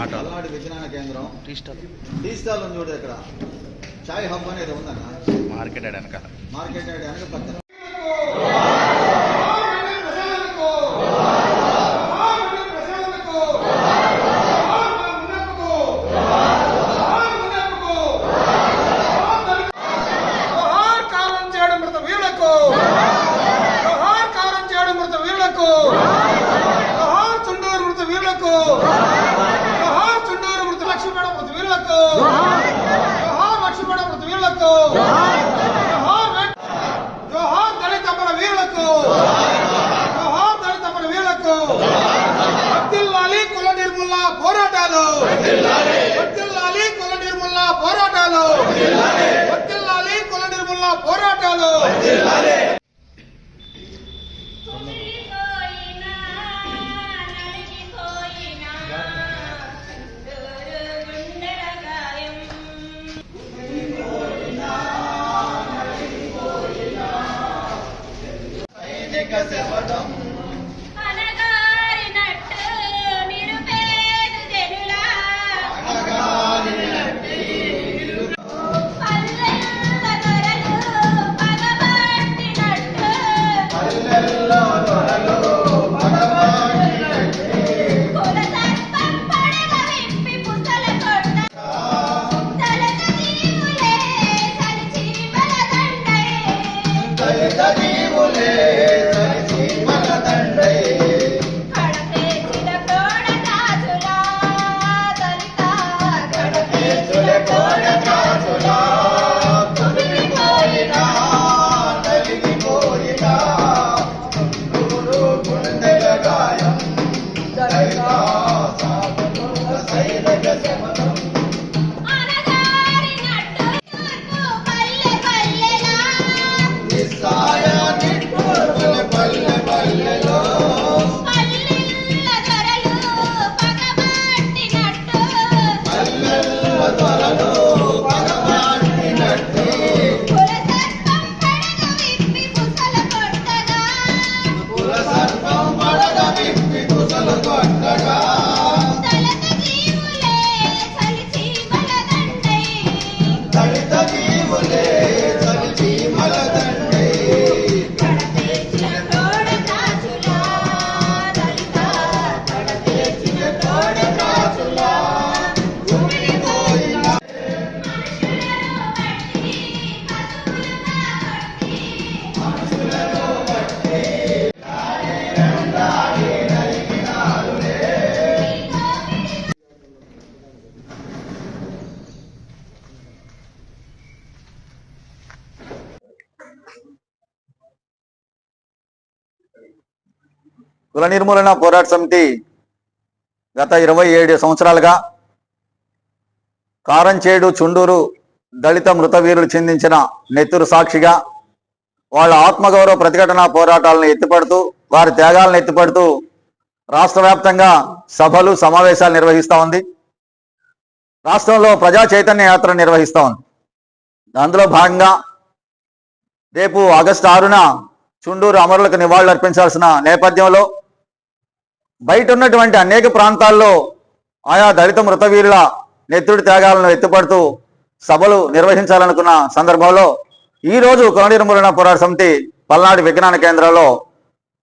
పల్నాడు విజ్ఞాన కేంద్రం. Tea stall. Tea stall ఉంది చూడు ఇక్కడ. చాయ్ హబ్ అనేది ఉందన్న. మార్కెట్ మార్కెట్ వెనక పక్కన నిర్మూలన పోరాటాలు వర్ధిల్లాలి కుల నిర్మూలన పోరాటాలు వర్ధిల్లాలి కుల నిర్మూలన పోరాటాలు Gracias. కుల నిర్మూలన పోరాట సమితి గత ఇరవై ఏడు సంవత్సరాలుగా కారంచేడు చుండూరు దళిత మృత వీరులు నెత్తురు సాక్షిగా వాళ్ళ ఆత్మగౌరవ ప్రతిఘటన పోరాటాలను ఎత్తిపడుతూ వారి త్యాగాలను ఎత్తిపడుతూ రాష్ట్ర వ్యాప్తంగా సభలు సమావేశాలు నిర్వహిస్తూ ఉంది. రాష్ట్రంలో ప్రజా చైతన్య యాత్ర నిర్వహిస్తూ ఉంది. అందులో భాగంగా రేపు ఆగస్టు ఆరున చుండూరు అమరులకు నివాళులు అర్పించాల్సిన నేపథ్యంలో బయట ఉన్నటువంటి అనేక ప్రాంతాల్లో ఆయా దళిత మృతవీరుల నెత్తుడి త్యాగాలను ఎత్తుపడుతూ సభలు నిర్వహించాలనుకున్న సందర్భంలో ఈరోజు రోజు పోరాట సమితి పల్నాడు విజ్ఞాన కేంద్రంలో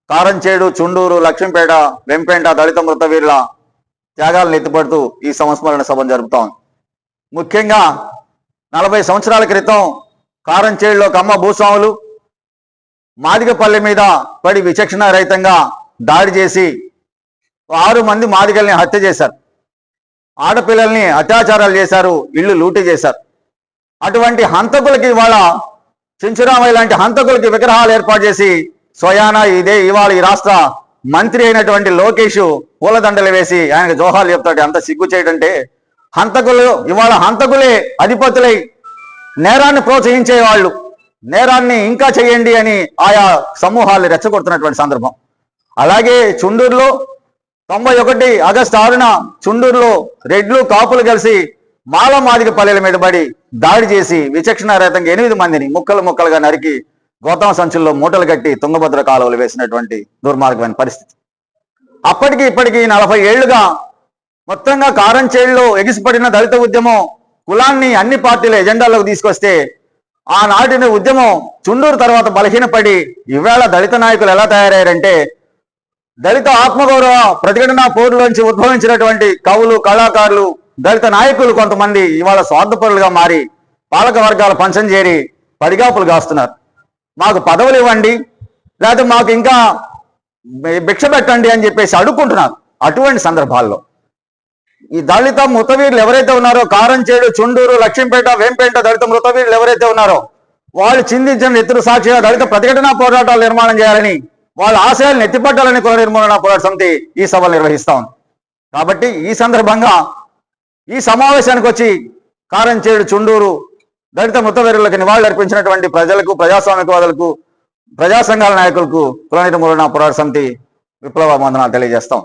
కారంచేడు చుండూరు లక్ష్మీపేట వెంపేంట దళిత మృతవీరుల త్యాగాలను ఎత్తుపడుతూ ఈ సంస్మరణ సభను జరుపుతాం ముఖ్యంగా నలభై సంవత్సరాల క్రితం కారంచేడులో కమ్మ భూస్వాములు మాదిగపల్లి మీద పడి విచక్షణ రహితంగా దాడి చేసి ఆరు మంది మాదిగల్ని హత్య చేశారు. ఆడపిల్లల్ని అత్యాచారాలు చేశారు ఇళ్ళు లూటీ చేశారు. అటువంటి హంతకులకి ఇవాళ చించురామయ్య లాంటి హంతకులకి విగ్రహాలు ఏర్పాటు చేసి స్వయాన ఇదే ఇవాళ ఈ రాష్ట్ర మంత్రి అయినటువంటి లోకేష్ పూలదండలు వేసి ఆయనకు జోహాలు చెప్తాడు. అంత సిగ్గు చేయడంటే హంతకులు ఇవాళ హంతకులే అధిపతులై నేరాన్ని ప్రోత్సహించే వాళ్ళు. నేరాన్ని ఇంకా చేయండి అని ఆయా సమూహాలు రెచ్చగొడుతున్నటువంటి సందర్భం. అలాగే చుండూరులో తొంభై ఒకటి ఆగస్టు ఆరున చుండూరులో రెడ్లు కాపులు కలిసి మాల మాదిక పల్లెల మీద పడి దాడి చేసి విచక్షణారహితంగా ఎనిమిది మందిని ముక్కలు ముక్కలుగా నరికి గౌతమ సంచుల్లో మూటలు కట్టి తుంగభద్ర కాలువలు వేసినటువంటి దుర్మార్గమైన పరిస్థితి. అప్పటికి ఇప్పటికి నలభై ఏళ్ళుగా మొత్తంగా కారంచేడులో ఎగిసిపడిన దళిత ఉద్యమం కులాన్ని అన్ని పార్టీల ఎజెండాలోకి తీసుకొస్తే ఆనాటిన ఉద్యమం చుండూరు తర్వాత బలహీనపడి ఇవాళ దళిత నాయకులు ఎలా తయారయ్యారంటే దళిత ఆత్మగౌరవ ప్రతిఘటన పోరులోంచి ఉద్భవించినటువంటి కవులు కళాకారులు దళిత నాయకులు కొంతమంది ఇవాళ స్వార్థపరులుగా మారి పాలక వర్గాల పంచం చేరి పడిగాపులు కాస్తున్నారు. మాకు పదవులు ఇవ్వండి లేకపోతే మాకు ఇంకా భిక్ష పెట్టండి అని చెప్పేసి అడుక్కుంటున్నారు అటువంటి సందర్భాల్లో. ఈ దళిత మృతవీరులు ఎవరైతే ఉన్నారో కారంచేడు చుండూరు లక్ష్మీపేట వేంపేట దళిత మృతవీరులు ఎవరైతే ఉన్నారో వాళ్ళు చిందించిన ఎత్తులు సాక్షిగా దళిత ప్రతిఘటన పోరాటాలు నిర్మాణం చేయాలని వాళ్ళ ఆశయాలను ఎత్తిపట్టాలని కుల నిర్మూలన పోరాట సమితి ఈ సభలు నిర్వహిస్తా ఉంది. కాబట్టి ఈ సందర్భంగా ఈ సమావేశానికి వచ్చి కారంచేడు చుండూరు దళిత మృతవీరులకు నివాళులు అర్పించినటువంటి ప్రజలకు ప్రజాస్వామికవాదులకు ప్రజా సంఘాల నాయకులకు కుల నిర్మూలన పోరాట సమితి విప్లవ వందనాలు తెలియజేస్తాం.